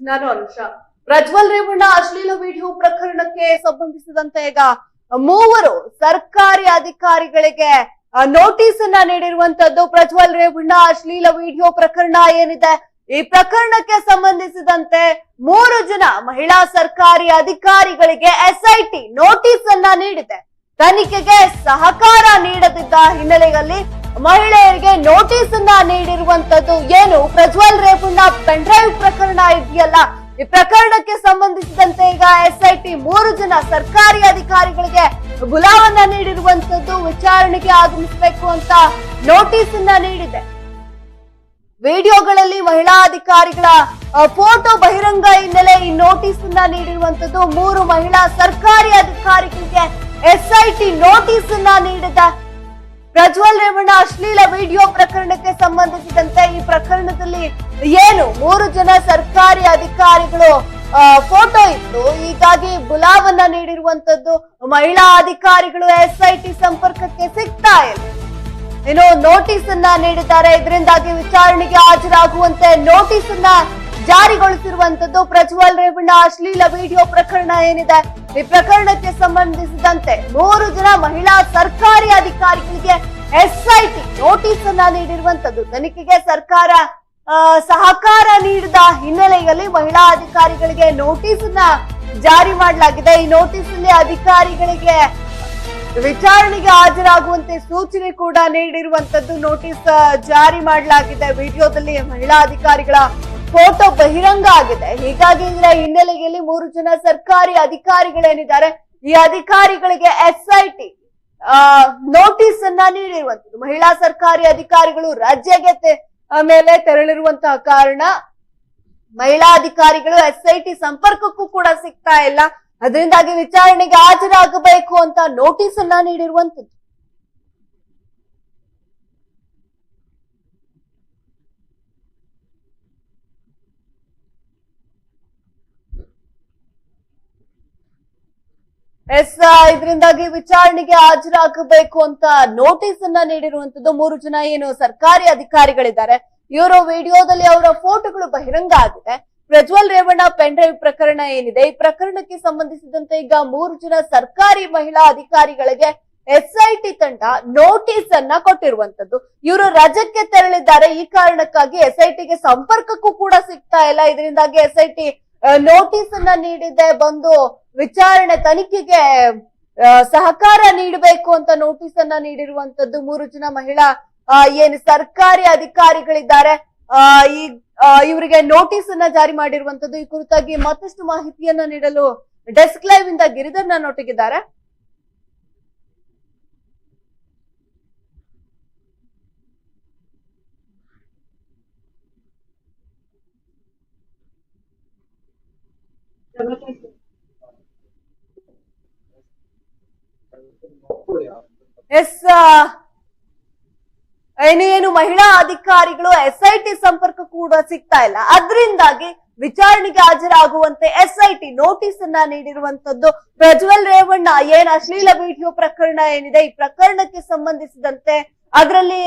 ನಾನು ಅನುಷಾ. ಪ್ರಜ್ವಲ್ ರೇವಣ್ಣ ಅಶ್ಲೀಲ ವಿಡಿಯೋ ಪ್ರಕರಣಕ್ಕೆ ಸಂಬಂಧಿಸಿದಂತೆ ಈಗ ಮೂವರು ಸರ್ಕಾರಿ ಅಧಿಕಾರಿಗಳಿಗೆ ನೋಟಿಸ್ ಅನ್ನ ನೀಡಿರುವಂತದ್ದು ಪ್ರಜ್ವಲ್ ರೇವಣ್ಣ ಅಶ್ಲೀಲ ವಿಡಿಯೋ ಪ್ರಕರಣ ಏನಿದೆ? ಈ ಪ್ರಕರಣಕ್ಕೆ ಸಂಬಂಧಿಸಿದಂತೆ ಮೂರು ಜನ ಮಹಿಳಾ ಸರ್ಕಾರಿ ಅಧಿಕಾರಿಗಳಿಗೆ ಎಸ್ಐಟಿ ನೋಟಿಸ್ ಅನ್ನ ನೀಡಿದೆ. ತನಿಖೆಗೆ ಸಹಕಾರ ನೀಡದಿದ್ದ ಹಿನ್ನೆಲೆಯಲ್ಲಿ ಮಹಿಳೆಯರಿಗೆ ನೋಟಿಸ್ ಅನ್ನ ನೀಡಿರುವಂತದ್ದು ಏನು? ಪ್ರಜ್ವಲ್ ರೇವಣ್ಣ ಪೆನ್ಡ್ರೈವ್ ಪ್ರಕರಣ ಇದೆಯಲ್ಲ? ಈ ಪ್ರಕರಣಕ್ಕೆ ಸಂಬಂಧಿಸಿದಂತೆ ಈಗ ಎಸ್ಐಟಿ ಮೂರು ಜನ ಸರ್ಕಾರಿ ಅಧಿಕಾರಿಗಳಿಗೆ ಬುಲಾವನ್ನ ನೀಡಿರುವಂತದ್ದು ವಿಚಾರಣೆಗೆ ಆಗಮಿಸಬೇಕು ಅಂತ ನೋಟಿಸ್ ಅನ್ನ ನೀಡಿದೆ. ವಿಡಿಯೋಗಳಲ್ಲಿ ಮಹಿಳಾ ಅಧಿಕಾರಿಗಳ ಫೋಟೋ ಬಹಿರಂಗ ಹಿನ್ನೆಲೆ ಈ ನೋಟಿಸ್ ಅನ್ನ ನೀಡಿರುವಂತದ್ದು ಮೂರು ಮಹಿಳಾ ಸರ್ಕಾರಿ ಅಧಿಕಾರಿಗಳಿಗೆ ಎಸ್ಐಟಿ ನೋಟಿಸ್ ಅನ್ನ ನೀಡಿದೆ. ಪ್ರಜ್ವಲ್ ರೇವಣ್ಣ ಅಶ್ಲೀಲ ವಿಡಿಯೋ ಪ್ರಕರಣಕ್ಕೆ ಸಂಬಂಧಿಸಿದಂತೆ ಈ ಪ್ರಕರಣದಲ್ಲಿ ಏನು ಮೂರು ಜನ ಸರ್ಕಾರಿ ಅಧಿಕಾರಿಗಳು ಫೋಟೋ ಇತ್ತು. ಹೀಗಾಗಿ ಬುಲಾವನ್ನ ನೀಡಿರುವಂತದ್ದು ಮಹಿಳಾ ಅಧಿಕಾರಿಗಳು ಎಸ್ಐಟಿ ಸಂಪರ್ಕಕ್ಕೆ ಸಿಗ್ತಾ ಇಲ್ಲ. ಏನೋ ನೋಟಿಸ್ ಅನ್ನ ನೀಡಿದ್ದಾರೆ. ಇದರಿಂದಾಗಿ ವಿಚಾರಣೆಗೆ ಹಾಜರಾಗುವಂತೆ ನೋಟಿಸ್ ಅನ್ನ ಜಾರಿಗೊಳಿಸಿರುವಂತದ್ದು ಪ್ರಜ್ವಲ್ ರೇವಣ್ಣ ಅಶ್ಲೀಲ ವಿಡಿಯೋ ಪ್ರಕರಣ ಏನಿದೆ? ಈ ಪ್ರಕರಣಕ್ಕೆ ಸಂಬಂಧಿಸಿದಂತೆ ಮೂರು ಜನ ಮಹಿಳಾ ಸರ್ಕಾರಿ ಅಧಿಕಾರಿಗಳಿಗೆ ಎಸ್ಐಟಿ ನೋಟಿಸ್ ಅನ್ನ ನೀಡಿರುವಂತದ್ದು. ತನಿಖೆಗೆ ಸರ್ಕಾರ ಸಹಕಾರ ನೀಡಿದ ಹಿನ್ನೆಲೆಯಲ್ಲಿ ಮಹಿಳಾ ಅಧಿಕಾರಿಗಳಿಗೆ ನೋಟಿಸ್ ಅನ್ನ ಜಾರಿ ಮಾಡಲಾಗಿದೆ. ಈ ನೋಟಿಸ್ ಅಲ್ಲಿ ಅಧಿಕಾರಿಗಳಿಗೆ ವಿಚಾರಣೆಗೆ ಹಾಜರಾಗುವಂತೆ ಸೂಚನೆ ಕೂಡ ನೀಡಿರುವಂತದ್ದು ನೋಟಿಸ್ ಜಾರಿ ಮಾಡಲಾಗಿದೆ. ವಿಡಿಯೋದಲ್ಲಿ ಮಹಿಳಾ ಅಧಿಕಾರಿಗಳ ಫೋಟೋ ಬಹಿರಂಗ ಆಗಿದೆ. ಹೀಗಾಗಿ ಇದರ ಹಿನ್ನೆಲೆಯಲ್ಲಿ ಮೂರು ಜನ ಸರ್ಕಾರಿ ಅಧಿಕಾರಿಗಳೇನಿದ್ದಾರೆ ಈ ಅಧಿಕಾರಿಗಳಿಗೆ ಎಸ್ಐಟಿ ನೋಟಿಸ್ ಅನ್ನ ನೀಡಿರುವಂತದ್ದು ಮಹಿಳಾ ಸರ್ಕಾರಿ ಅಧಿಕಾರಿಗಳು ಆ, ಮೇಲೆ ತೆರಳಿರುವಂತಹ ಕಾರಣ ಮಹಿಳಾ ಅಧಿಕಾರಿಗಳು ಎಸ್ಐಟಿ ಸಂಪರ್ಕಕ್ಕೂ ಕೂಡ ಸಿಗ್ತಾ ಇಲ್ಲ. ಅದರಿಂದಾಗಿ ವಿಚಾರಣೆಗೆ ಹಾಜರಾಗಬೇಕು ಅಂತ ನೋಟಿಸ್ ಅನ್ನ ನೀಡಿರುವಂತದ್ದು ಎಸ್ ಇದರಿಂದಾಗಿ ವಿಚಾರಣೆಗೆ ಹಾಜರಾಗಬೇಕು ಅಂತ ನೋಟಿಸ್ ಅನ್ನ ನೀಡಿರುವಂತದ್ದು ಮೂರು ಜನ. ಏನು ಸರ್ಕಾರಿ ಅಧಿಕಾರಿಗಳಿದ್ದಾರೆ. ಇವರು ವಿಡಿಯೋದಲ್ಲಿ ಅವರ ಫೋಟೋಗಳು ಬಹಿರಂಗ ಆಗಿದೆ. ಪ್ರಜ್ವಲ್ ರೇವಣ್ಣ ಪೆನ್ಡ್ರೈವ್ ಪ್ರಕರಣ ಏನಿದೆ? ಈ ಪ್ರಕರಣಕ್ಕೆ ಸಂಬಂಧಿಸಿದಂತೆ ಈಗ ಮೂರು ಜನ ಸರ್ಕಾರಿ ಮಹಿಳಾ ಅಧಿಕಾರಿಗಳಿಗೆ ಎಸ್ಐಟಿ ತಂಡ ನೋಟಿಸ್ ಅನ್ನ ಕೊಟ್ಟಿರುವಂತದ್ದು. ಇವರು ರಜಕ್ಕೆ ತೆರಳಿದ್ದಾರೆ. ಈ ಕಾರಣಕ್ಕಾಗಿ ಎಸ್ಐಟಿಗೆ ಸಂಪರ್ಕಕ್ಕೂ ಕೂಡ ಸಿಗ್ತಾ ಇಲ್ಲ. ಇದರಿಂದಾಗಿ ಎಸ್ಐಟಿ ನೋಟಿಸ್ ಅನ್ನ ನೀಡಿದೆ ಬಂದು ವಿಚಾರಣೆ ತನಿಖೆಗೆ ಸಹಕಾರ ನೀಡಬೇಕು ಅಂತ ನೋಟಿಸ್ ಅನ್ನ ನೀಡಿರುವಂತದ್ದು ಮೂರು ಜನ ಮಹಿಳಾ ಏನು ಸರ್ಕಾರಿ ಅಧಿಕಾರಿಗಳಿದ್ದಾರೆ. ಈ ಇವರಿಗೆ ನೋಟಿಸ್ ಅನ್ನ ಜಾರಿ ಮಾಡಿರುವಂತದ್ದು ಈ ಕುರಿತಾಗಿ ಮತ್ತಷ್ಟು ಮಾಹಿತಿಯನ್ನ ನೀಡಲು ಡೆಸ್ಕ್ ಲೈವ್ ಇಂದ ಗಿರಿಧರ್ ನನ್ನೊಟ್ಟಿಗಿದ್ದಾರೆ ಎಸ್ ಏನು ಏನು ಮಹಿಳಾ ಅಧಿಕಾರಿಗಳು ಎಸ್ ಎಸ್ಐಟಿ ಸಂಪರ್ಕ ಕೂಡ ಸಿಗ್ತಾ ಇಲ್ಲ. ಅದರಿಂದಾಗಿ ವಿಚಾರಣೆಗೆ ಹಾಜರಾಗುವಂತೆ ಎಸ್ ಐ ಟಿ ನೋಟಿಸ್ ಅನ್ನ ನೀಡಿರುವಂತದ್ದು ಪ್ರಜ್ವಲ್ ರೇವಣ್ಣ. ಏನ್ ಅಶ್ಲೀಲ ವಿಡಿಯೋ ಪ್ರಕರಣ ಏನಿದೆ? ಈ ಪ್ರಕರಣಕ್ಕೆ ಸಂಬಂಧಿಸಿದಂತೆ ಅದರಲ್ಲಿ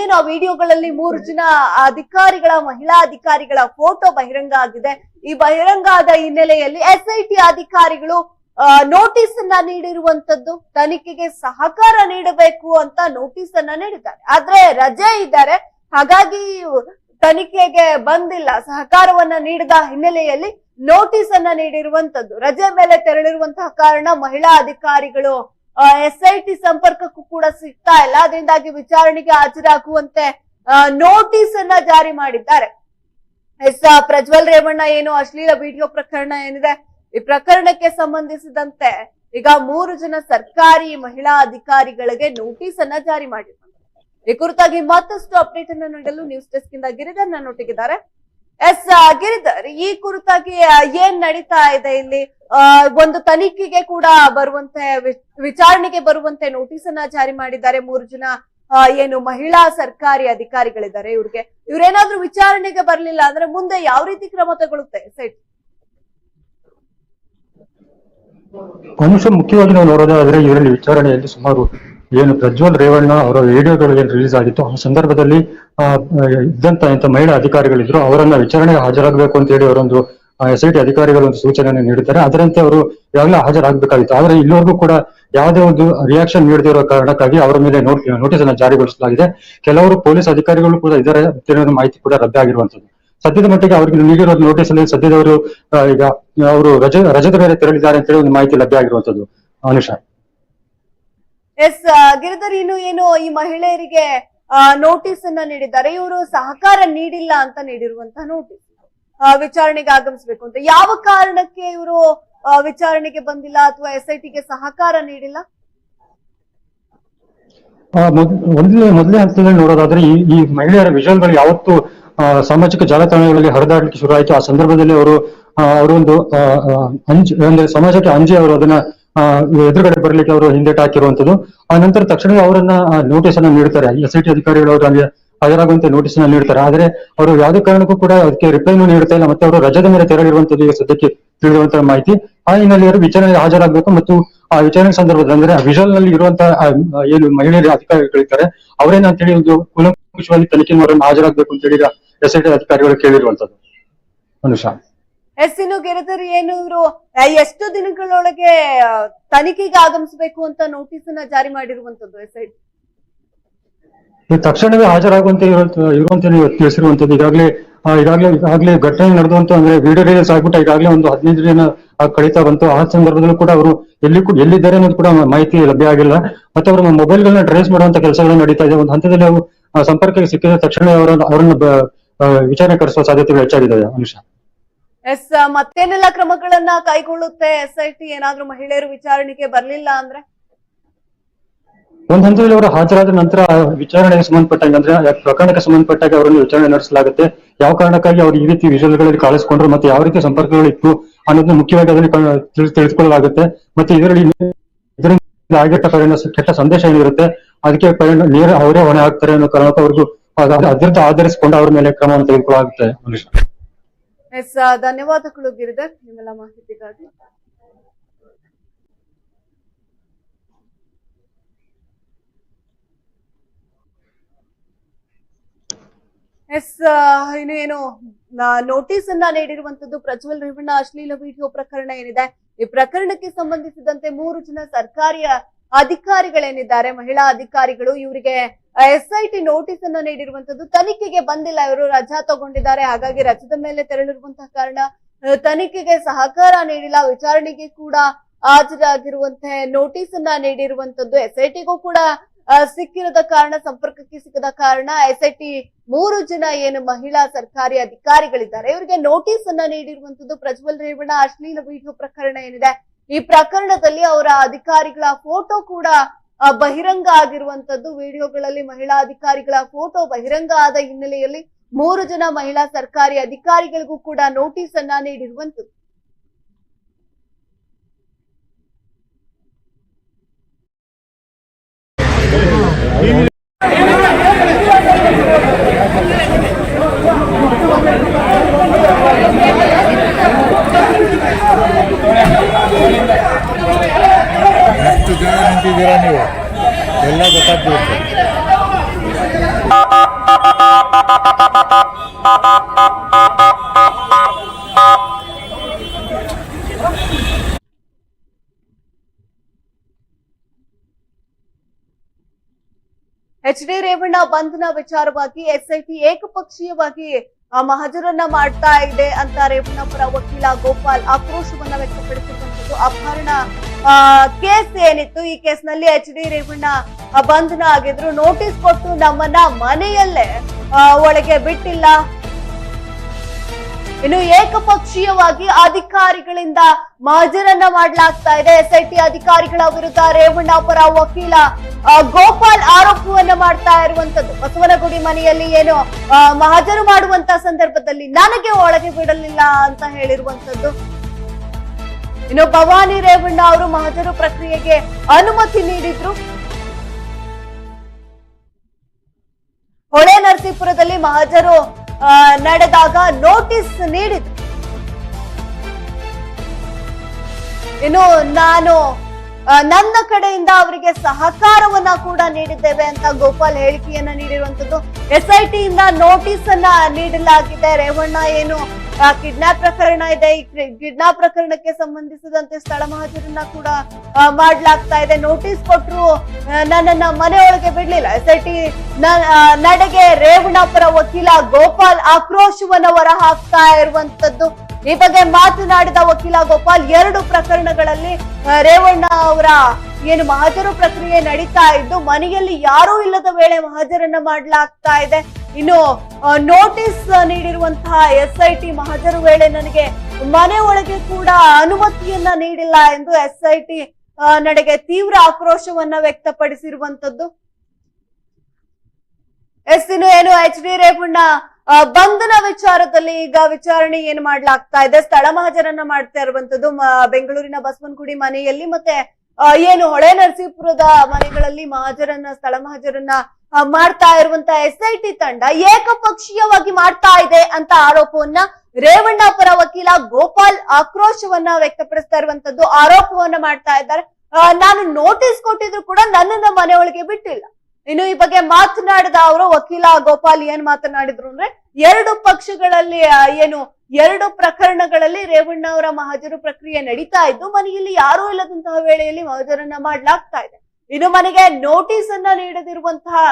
ಏನು ಆ ವಿಡಿಯೋಗಳಲ್ಲಿ ಮೂರು ಜನ ಅಧಿಕಾರಿಗಳ, ಮಹಿಳಾ ಅಧಿಕಾರಿಗಳ ಫೋಟೋ ಬಹಿರಂಗ ಆಗಿದೆ. ಈ ಬಹಿರಂಗ ಆದ ಹಿನ್ನೆಲೆಯಲ್ಲಿ ಎಸ್ಐಟಿ ಅಧಿಕಾರಿಗಳು ನೋಟಿಸ್ ಅನ್ನ ನೀಡಿರುವಂತದ್ದು ತನಿಖೆಗೆ ಸಹಕಾರ ನೀಡಬೇಕು ಅಂತ ನೋಟಿಸ್ ಅನ್ನ ನೀಡಿದ್ದಾರೆ. ಆದ್ರೆ ರಜೆ ಇದ್ದಾರೆ. ಹಾಗಾಗಿ ತನಿಖೆಗೆ ಬಂದಿಲ್ಲ. ಸಹಕಾರವನ್ನ ನೀಡಿದ ಹಿನ್ನೆಲೆಯಲ್ಲಿ ನೋಟಿಸ್ ಅನ್ನ ನೀಡಿರುವಂತದ್ದು. ರಜೆ ಮೇಲೆ ತೆರಳಿರುವಂತಹ ಕಾರಣ ಮಹಿಳಾ ಅಧಿಕಾರಿಗಳು ಎಸ್ಐಟಿ ಸಂಪರ್ಕಕ್ಕೂ ಕೂಡ ಸಿಗ್ತಾ ಇಲ್ಲ. ಅದರಿಂದಾಗಿ ವಿಚಾರಣೆಗೆ ಹಾಜರಾಗುವಂತೆ ನೋಟಿಸ್ ಅನ್ನ ಜಾರಿ ಮಾಡಿದ್ದಾರೆ. ಎಸ್ ಪ್ರಜ್ವಲ್ ರೇವಣ್ಣ ಏನು, ಅಶ್ಲೀಲ ವಿಡಿಯೋ ಪ್ರಕರಣ ಏನಿದೆ, ಈ ಪ್ರಕರಣಕ್ಕೆ ಸಂಬಂಧಿಸಿದಂತೆ ಈಗ ಮೂರು ಜನ ಸರ್ಕಾರಿ ಮಹಿಳಾ ಅಧಿಕಾರಿಗಳಿಗೆ ನೋಟಿಸ್ ಅನ್ನ ಜಾರಿ ಮಾಡಿದ್ದಾರೆ. ಈ ಕುರಿತಾಗಿ ಮತ್ತಷ್ಟು ಅಪ್ಡೇಟ್ ಅನ್ನು ನೀಡಲು ನ್ಯೂಸ್ ಡೆಸ್ಕ್ ಇಂದ ಗಿರಿಧರ್ ನನ್ನೊಟ್ಟಿಗಿದ್ದಾರೆ. ಎಸ್ ಗಿರಿಧರ್, ಈ ಕುರಿತಾಗಿ ಏನ್ ನಡೀತಾ ಇದೆ ಇಲ್ಲಿ? ಒಂದು ತನಿಖೆಗೆ ಕೂಡ ಬರುವಂತೆ ವಿಚಾರಣೆಗೆ ಬರುವಂತೆ ನೋಟಿಸ್ ಅನ್ನ ಜಾರಿ ಮಾಡಿದ್ದಾರೆ. ಮೂರು ಜನ ಏನು ಮಹಿಳಾ ಸರ್ಕಾರಿ ಅಧಿಕಾರಿಗಳಿದ್ದಾರೆ. ಇವ್ರಿಗೆ, ಇವ್ರೇನಾದ್ರೂ ವಿಚಾರಣೆಗೆ ಬರ್ಲಿಲ್ಲ ಅಂದ್ರೆ ಮುಂದೆ ಯಾವ ರೀತಿ ಕ್ರಮ ತಗೊಳುತ್ತೆ ಸೈಟ್ ಅಂಶ ಮುಖ್ಯವಾಗಿ ನಾವು ನೋಡೋದಾದ್ರೆ ಇವರಲ್ಲಿ ವಿಚಾರಣೆಯಲ್ಲಿ ಸುಮಾರು ಏನು ಪ್ರಜ್ವಲ್ ರೇವಣ್ಣ ಅವರ ವಿಡಿಯೋಗಳು ಏನು ರಿಲೀಸ್ ಆಗಿತ್ತು. ಆ ಸಂದರ್ಭದಲ್ಲಿ ಇದ್ದಂತ ಮಹಿಳಾ ಅಧಿಕಾರಿಗಳಿದ್ರು. ಅವರನ್ನ ವಿಚಾರಣೆಗೆ ಹಾಜರಾಗಬೇಕು ಅಂತ ಹೇಳಿ ಅವರೊಂದು ಎಸ್ ಐ ಟಿ ಅಧಿಕಾರಿಗಳು ಒಂದು ಸೂಚನೆಯನ್ನು ನೀಡಿದ್ದಾರೆ. ಅದರಂತೆ ಅವರು ಯಾವಾಗಲೂ ಹಾಜರಾಗಬೇಕಾಗಿತ್ತು. ಆದ್ರೆ ಇಲ್ಲಿವರೆಗೂ ಕೂಡ ಯಾವುದೇ ಒಂದು ರಿಯಾಕ್ಷನ್ ನೀಡದಿರೋ ಕಾರಣಕ್ಕಾಗಿ ಅವರ ಮೇಲೆ ನೋಟಿಸ್ ಅನ್ನು ಜಾರಿಗೊಳಿಸಲಾಗಿದೆ. ಕೆಲವರು ಪೊಲೀಸ್ ಅಧಿಕಾರಿಗಳು ಕೂಡ ಇದರ ಮಾಹಿತಿ ಕೂಡ ರದ್ದಾಗಿರುವಂತದ್ದು ಸದ್ಯದ ಮಟ್ಟಿಗೆ ಅವರಿಗೆ ನೀಡಿರೋ ನೋಟಿಸ್ ಅಲ್ಲಿ ಸದ್ಯದವರು ಈಗ ಅವರು ರಜೆ ರಜದ ಮೇಲೆ ತೆರಳಿದ್ದಾರೆ ಅಂತ ಹೇಳಿ ಒಂದು ಮಾಹಿತಿ ಲಭ್ಯ ಆಗಿರುವಂತದ್ದು ಅನುಷಾ. ಎಸ್ ಗಿರಿಧರ್, ಇನ್ನು ಏನು ಈ ಮಹಿಳೆಯರಿಗೆ ನೋಟಿಸ್ ಅನ್ನ ನೀಡಿದ್ದಾರೆ. ಇವರು ಸಹಕಾರ ನೀಡಿಲ್ಲ ಅಂತ ನೀಡಿರುವಂತಹ ನೋಟಿಸ್ ವಿಚಾರಣೆಗೆ ಆಗಮಿಸಬೇಕು ಅಂತ. ಯಾವ ಕಾರಣಕ್ಕೆ ಇವರು ವಿಚಾರಣೆಗೆ ಬಂದಿಲ್ಲ ಅಥವಾ ಎಸ್ ಐ ಟಿಗೆ ಸಹಕಾರ ನೀಡಿಲ್ಲ ಮೊದಲೇ ಮೊದಲೇ ಹಂತದಲ್ಲಿ ನೋಡೋದಾದ್ರೆ ಈ ಮಹಿಳೆಯರ ವಿಷಯಗಳು ಯಾವತ್ತು ಸಾಮಾಜಿಕ ಜಾಲತಾಣಗಳಲ್ಲಿ ಹರಿದಾಡಲಿಕ್ಕೆ ಶುರು ಆಯಿತು. ಆ ಸಂದರ್ಭದಲ್ಲಿ ಅವರು ಅವರೊಂದು ಅಂಜ್, ಅಂದ್ರೆ ಸಮಾಜಕ್ಕೆ ಅಂಜಿ ಅವರು ಅದನ್ನ ಎದುರುಗಡೆ ಬರಲಿಕ್ಕೆ ಅವರು ಹಿಂದೆಟ್ ಹಾಕಿರುವಂತದ್ದು ಆ ನಂತರ ತಕ್ಷಣವೇ ಅವರನ್ನ ನೋಟಿಸ್ ಅನ್ನ ನೀಡ್ತಾರೆ. ಎಸ್ ಐ ಟಿ ಅಧಿಕಾರಿಗಳು ಅವರು ಅಲ್ಲಿ ಹಾಜರಾಗುವಂತೆ ನೋಟಿಸ್ನಲ್ಲಿ ನೀಡ್ತಾರೆ. ಆದ್ರೆ ಅವರು ಯಾವುದೇ ಕಾರಣಕ್ಕೂ ಕೂಡ ಅದಕ್ಕೆ ರಿಪ್ಲೈನು ನೀಡ್ತಾ ಇಲ್ಲ ಮತ್ತೆ ಅವರು ರಜದ ಮೇಲೆ ತೆರಳಿರುವಂತದ್ದು ಈಗ ಸದ್ಯಕ್ಕೆ ತಿಳಿದಿರುವಂತಹ ಮಾಹಿತಿ. ಆ ಹಿನ್ನೆಲೆಯಲ್ಲಿ ಅವರು ವಿಚಾರಣೆಗೆ ಹಾಜರಾಗಬೇಕು ಮತ್ತು ಆ ವಿಚಾರಣೆ ಸಂದರ್ಭದಲ್ಲಿ ಅಂದ್ರೆ ವಿಜಲ್ನಲ್ಲಿ ಇರುವಂತಹ ಏನು ಮಹಿಳೆಯರ ಅಧಿಕಾರಿಗಳಿರ್ತಾರೆ ಅವರೇನ ಅಂತೇಳಿ ಒಂದು ಕುಲಂಕುಷವಾಗಿ ತನಿಖೆ ಅವರನ್ನು ಹಾಜರಾಗಬೇಕು ಅಂತ ಹೇಳಿ ಎಸ್ ಐ ಟಿ ಅಧಿಕಾರಿಗಳು ಕೇಳಿರುವಂತದ್ದು. ಅನುಷಾ ಎಸ್ ಇನ್ನು ಗೆರೆದರು ಏನು ಇವರು ಎಷ್ಟು ದಿನಗಳೊಳಗೆ ತನಿಖೆಗೆ ಆಗಮಿಸಬೇಕು ಅಂತ ನೋಟಿಸ್ ಅನ್ನ ಜಾರಿ ಮಾಡಿರುವಂತದ್ದು ಎಸ್ ಐ ಟಿ ತಕ್ಷಣವೇ ಹಾಜರಾಗುವಂತೆ ಇರುವಂತ- ತಿಳಿಸಿರುವಂತದ್ದು ಈಗಾಗಲೇ ಈಗಾಗಲೇ ಈಗಾಗಲೇ ಘಟನೆ ನಡೆದಂತ ಅಂದ್ರೆ ವಿಡಿಯೋ ರಿಲೀಸ್ ಆಗ್ಬಿಟ್ಟು ಈಗಾಗಲೇ ಒಂದು ಹದಿನೈದು ದಿನ ಕಳೀತಾ ಬಂತು. ಆ ಸಂದರ್ಭದಲ್ಲೂ ಕೂಡ ಅವರು ಎಲ್ಲಿ ಎಲ್ಲಿದ್ದಾರೆ ಅನ್ನೋದು ಕೂಡ ಮಾಹಿತಿ ಲಭ್ಯ ಆಗಿಲ್ಲ. ಮತ್ತೆ ಅವರ ಮೊಬೈಲ್ ಗಳನ್ನ ಟ್ರೇಸ್ ಮಾಡುವಂತ ಕೆಲಸಗಳು ನಡೀತಾ ಇದೆ. ಒಂದು ಹಂತದಲ್ಲಿ ಅವರು ಸಂಪರ್ಕಕ್ಕೆ ಸಿಕ್ಕಿದ ತಕ್ಷಣ ಅವರನ್ನು, ಅವರನ್ನ ವಿಚಾರಣೆ ಕರೆಸುವ ಸಾಧ್ಯತೆಗಳು ಹೆಚ್ಚಾಗಿದ್ದಾವೆ ಅನುಷಾ. ಎಸ್, ಮತ್ತೇನೆಲ್ಲ ಕ್ರಮಗಳನ್ನ ಕೈಗೊಳ್ಳುತ್ತೆ? ಎಸ್ ಐ ಟಿ ಏನಾದ್ರೂ ಮಹಿಳೆಯರು ವಿಚಾರಣೆಗೆ ಬರ್ಲಿಲ್ಲ ಅಂದ್ರೆ? ಒಂದ್ ಹಂತದಲ್ಲಿ ಅವರು ಹಾಜರಾದ ನಂತರ ವಿಚಾರಣೆಗೆ ಸಂಬಂಧಪಟ್ಟಂಗೆ, ಅಂದ್ರೆ ಪ್ರಕರಣಕ್ಕೆ ಸಂಬಂಧಪಟ್ಟಾಗ ಅವರನ್ನು ವಿಚಾರಣೆ ನಡೆಸಲಾಗುತ್ತೆ. ಯಾವ ಕಾರಣಕ್ಕಾಗಿ ಅವರು ಈ ರೀತಿ ವಿಷಯಗಳಲ್ಲಿ ಕಾಣಿಸ್ಕೊಂಡ್ರು ಮತ್ತೆ ಯಾವ ರೀತಿ ಸಂಪರ್ಕಗಳು ಇತ್ತು ಅನ್ನೋದನ್ನ ಮುಖ್ಯವಾಗಿ ಅದನ್ನು ತಿಳಿಸ್ಕೊಳ್ಳಲಾಗುತ್ತೆ. ಮತ್ತೆ ಇದರಲ್ಲಿ ಇದರಿಂದ ಆಗಿಟ್ಟ ಪರಿಣಾಮ, ಕೆಟ್ಟ ಸಂದೇಶ ಏನಿರುತ್ತೆ, ಅದಕ್ಕೆ ಪರಿಣಾಮ, ನೇರ ಅವರೇ ಹೊಣೆ ಆಗ್ತಾರೆ ಅನ್ನೋ ಕಾರಣಕ್ಕೆ ಅವ್ರಿಗೂ ಅದ್- ಅದರಿಂದ ಆಧರಿಸಿಕೊಂಡು ಅವರ ಮೇಲೆ ಕ್ರಮವನ್ನು ತೆಗೆದುಕೊಳ್ಳಲಾಗುತ್ತೆ. ಎಸ್ ಧನ್ಯವಾದಗಳು ಗಿರಿಧರ್, ನಿಮ್ಮೆಲ್ಲ ಮಾಹಿತಿಗಾಗಿ. ಎಸ್ ಇನ್ನೇನು ನೋಟಿಸ್ ಅನ್ನ ನೀಡಿರುವಂತದ್ದು ಪ್ರಜ್ವಲ್ ರೇವಣ್ಣ, ಅಶ್ಲೀಲ ವಿಡಿಯೋ ಪ್ರಕರಣ ಏನಿದೆ? ಈ ಪ್ರಕರಣಕ್ಕೆ ಸಂಬಂಧಿಸಿದಂತೆ ಮೂರು ಜನ ಸರ್ಕಾರಿ ಅಧಿಕಾರಿಗಳೇನಿದ್ದಾರೆ? ಮಹಿಳಾ ಅಧಿಕಾರಿಗಳು ಇವರಿಗೆ ಎಸ್ ಐ ಟಿ ನೋಟಿಸ್ ಅನ್ನ ನೀಡಿರುವಂತದ್ದು ತನಿಖೆಗೆ ಬಂದಿಲ್ಲ. ಇವರು ರಜಾ ತಗೊಂಡಿದ್ದಾರೆ. ಹಾಗಾಗಿ ರಜದ ಮೇಲೆ ತೆರಳಿರುವಂತಹ ಕಾರಣ ತನಿಖೆಗೆ ಸಹಕಾರ ನೀಡಿಲ್ಲ. ವಿಚಾರಣೆಗೆ ಕೂಡ ಹಾಜರಾಗಿರುವಂತೆ ನೋಟಿಸ್ ಅನ್ನ ನೀಡಿರುವಂತದ್ದು ಎಸ್ ಐ ಟಿಗೂ ಕೂಡ ಸಿಕ್ಕಿರದ ಕಾರಣ, ಸಂಪರ್ಕಕ್ಕೆ ಸಿಕ್ಕದ ಕಾರಣ ಎಸ್ ಐ ಟಿ ಮೂರು ಜನ ಏನು ಮಹಿಳಾ ಸರ್ಕಾರಿ ಅಧಿಕಾರಿಗಳಿದ್ದಾರೆ. ಇವರಿಗೆ ನೋಟಿಸ್ ಅನ್ನ ನೀಡಿರುವಂತದ್ದು ಪ್ರಜ್ವಲ್ ರೇವಣ್ಣ, ಅಶ್ಲೀಲ ವಿಡಿಯೋ ಪ್ರಕರಣ ಏನಿದೆ. ಈ ಪ್ರಕರಣದಲ್ಲಿ ಅವರ ಅಧಿಕಾರಿಗಳ ಫೋಟೋ ಕೂಡ ಬಹಿರಂಗ ಆಗಿರುವಂತದ್ದು ವಿಡಿಯೋಗಳಲ್ಲಿ ಮಹಿಳಾ ಅಧಿಕಾರಿಗಳ ಫೋಟೋ ಬಹಿರಂಗ ಆದ ಹಿನ್ನೆಲೆಯಲ್ಲಿ ಮೂರು ಜನ ಮಹಿಳಾ ಸರ್ಕಾರಿ ಅಧಿಕಾರಿಗಳಿಗೂ ಕೂಡ ನೋಟಿಸ್ ಅನ್ನ ನೀಡಿರುವಂತದ್ದು ಎಷ್ಟು ಜನ ನಿಂತಿದ್ದೀರಾ ನೀವು ಎಲ್ಲ ಗೊತ್ತಾಗ್ಬಿಡುತ್ತೆ ಎಚ್ ಡಿ ರೇವಣ್ಣ ಬಂಧನ ವಿಚಾರವಾಗಿ ಎಸ್ಐಟಿ ಏಕಪಕ್ಷೀಯವಾಗಿ ಮಹಜರನ್ನ ಮಾಡ್ತಾ ಇದೆ ಅಂತ ರೇವಣ್ಣಪುರ ವಕೀಲ ಗೋಪಾಲ್. ಆಕ್ರೋಶವನ್ನ ವ್ಯಕ್ತಪಡಿಸಿರುವಂತದ್ದು ಅಪಹರಣ. ಕೇಸ್ ಏನಿತ್ತು? ಈ ಕೇಸ್ನಲ್ಲಿ ಎಚ್ ಡಿ ರೇವಣ್ಣ ಬಂಧನ ಆಗಿದ್ರು. ನೋಟಿಸ್ ಕೊಟ್ಟು ನಮ್ಮನ್ನ ಮನೆಯಲ್ಲೇ ಒಳಗೆ ಬಿಟ್ಟಿಲ್ಲ. ಇನ್ನು ಏಕಪಕ್ಷೀಯವಾಗಿ ಅಧಿಕಾರಿಗಳಿಂದ ಮಹಜರನ್ನ ಮಾಡಲಾಗ್ತಾ ಇದೆ. ಎಸ್ಐಟಿ ಅಧಿಕಾರಿಗಳ ವಿರುದ್ಧ ರೇವಣ್ಣ ಪರ ವಕೀಲ ಗೋಪಾಲ್ ಆರೋಪವನ್ನ ಮಾಡ್ತಾ ಇರುವಂತದ್ದು. ಬಸವನಗುಡಿ ಮನೆಯಲ್ಲಿ ಏನು ಮಹಾಜರು ಮಾಡುವಂತ ಸಂದರ್ಭದಲ್ಲಿ ನನಗೆ ಒಳಗೆ ಬಿಡಲಿಲ್ಲ ಅಂತ ಹೇಳಿರುವಂತದ್ದು. ಇನ್ನು ಭವಾನಿ ರೇವಣ್ಣ ಅವರು ಮಹಜರು ಪ್ರಕ್ರಿಯೆಗೆ ಅನುಮತಿ ನೀಡಿದ್ರು. ಹೊಳೆ ನರಸೀಪುರದಲ್ಲಿ ಮಹಜರು ನಡೆದಾಗ ನೋಟಿಸ್ ನೀಡಿತು ಇನ್ನು ನಾನು ನನ್ನ ಕಡೆಯಿಂದ ಅವರಿಗೆ ಸಹಕಾರವನ್ನ ಕೂಡ ನೀಡಿದ್ದೇವೆ ಅಂತ ಗೋಪಾಲ್ ಹೇಳಿಕೆಯನ್ನ ನೀಡಿರುವಂತದ್ದು. ಎಸ್ ಐ ಟಿ ಇಂದ ನೋಟಿಸ್ ಅನ್ನ ನೀಡಲಾಗಿದೆ. ರೇವಣ್ಣ, ಏನು ಕಿಡ್ನಾಪ್ ಪ್ರಕರಣ ಇದೆ. ಈ ಕಿಡ್ನಾಪ್ ಪ್ರಕರಣಕ್ಕೆ ಸಂಬಂಧಿಸಿದಂತೆ ಸ್ಥಳ ಮಹಾಜರನ್ನ ಕೂಡ ಮಾಡ್ಲಾಗ್ತಾ ಇದೆ. ನೋಟಿಸ್ ಕೊಟ್ಟರು ನನ್ನನ್ನ ಮನೆ ಒಳಗೆ ಬಿಡ್ಲಿಲ್ಲ. ಎಸ್ ಐ ಟಿ ನಡೆಗೆ ರೇವಣ್ಣ ವಕೀಲ ಗೋಪಾಲ್ ಆಕ್ರೋಶವನ್ನು ಹೊರ ಹಾಕ್ತಾ ಇರುವಂತದ್ದು. ಈ ಬಗ್ಗೆ ಮಾತನಾಡಿದ ವಕೀಲ ಗೋಪಾಲ್, ಎರಡು ಪ್ರಕರಣಗಳಲ್ಲಿ ರೇವಣ್ಣ ಅವರ ಏನು ಮಹಜರು ಪ್ರಕ್ರಿಯೆ ನಡೀತಾ ಇದ್ದು ಮನೆಯಲ್ಲಿ ಯಾರೂ ಇಲ್ಲದ ವೇಳೆ ಮಹಜರನ್ನ ಮಾಡಲಾಗ್ತಾ ಇದೆ. ಇನ್ನು ನೋಟಿಸ್ ನೀಡಿರುವಂತಹ ಎಸ್ ಐ ಟಿ ಮಹಜರು ವೇಳೆ ನನಗೆ ಮನೆ ಒಳಗೆ ಕೂಡ ಅನುಮತಿಯನ್ನ ನೀಡಿಲ್ಲ ಎಂದು ಎಸ್ ಐ ಟಿ ನಡೆಗೆ ತೀವ್ರ ಆಕ್ರೋಶವನ್ನ ವ್ಯಕ್ತಪಡಿಸಿರುವಂತದ್ದು ಎಸ್, ಇನ್ನು ಏನು, ಎಚ್ ಡಿ ರೇವಣ್ಣ ಬಂಧನ ವಿಚಾರದಲ್ಲಿ ಈಗ ವಿಚಾರಣೆ ಏನ್ ಮಾಡ್ಲಾಗ್ತಾ ಇದೆ. ಸ್ಥಳ ಮಹಜರನ್ನ ಮಾಡ್ತಾ ಇರುವಂತದ್ದು ಬೆಂಗಳೂರಿನ ಬಸವನಗುಡಿ ಮನೆಯಲ್ಲಿ ಮತ್ತೆ ಏನು ಹೊಳೆ ನರಸೀಪುರದ ಮನೆಗಳಲ್ಲಿ ಮಹಾಜರನ್ನ, ಸ್ಥಳ ಮಹಾಜರನ್ನ ಮಾಡ್ತಾ ಇರುವಂತ ಎಸ್ ಐ ಟಿ ತಂಡ ಏಕಪಕ್ಷೀಯವಾಗಿ ಮಾಡ್ತಾ ಇದೆ ಅಂತ ಆರೋಪವನ್ನ ರೇವಣ್ಣ ಪರ ವಕೀಲ ಗೋಪಾಲ್ ಆಕ್ರೋಶವನ್ನ ವ್ಯಕ್ತಪಡಿಸ್ತಾ ಇರುವಂತದ್ದು ಆರೋಪವನ್ನ ಮಾಡ್ತಾ ಇದ್ದಾರೆ. ನಾನು ನೋಟಿಸ್ ಕೊಟ್ಟಿದ್ರು ಕೂಡ ನನ್ನನ್ನ ಮನೆ ಒಳಗೆ ಬಿಟ್ಟಿಲ್ಲ. ಇನ್ನು ಈ ಬಗ್ಗೆ ಮಾತನಾಡಿದ ಅವರು, ವಕೀಲ ಗೋಪಾಲ್ ಏನ್ ಮಾತನಾಡಿದ್ರು ಅಂದ್ರೆ, ಎರಡು ಪಕ್ಷಗಳಲ್ಲಿ ಏನು, ಎರಡು ಪ್ರಕರಣಗಳಲ್ಲಿ ರೇವಣ್ಣ ಅವರ ಮಹಾಜರು ಪ್ರಕ್ರಿಯೆ ನಡೀತಾ ಇದ್ದು, ಮನೆಯಲ್ಲಿ ಯಾರೂ ಇಲ್ಲದಂತಹ ವೇಳೆಯಲ್ಲಿ ಮಹಾಜರನ್ನ ಮಾಡ್ಲಾಗ್ತಾ ಇದೆ. ಇನ್ನು ಮನೆಗೆ ನೋಟಿಸ್ ಅನ್ನ ನೀಡದಿರುವಂತಹ,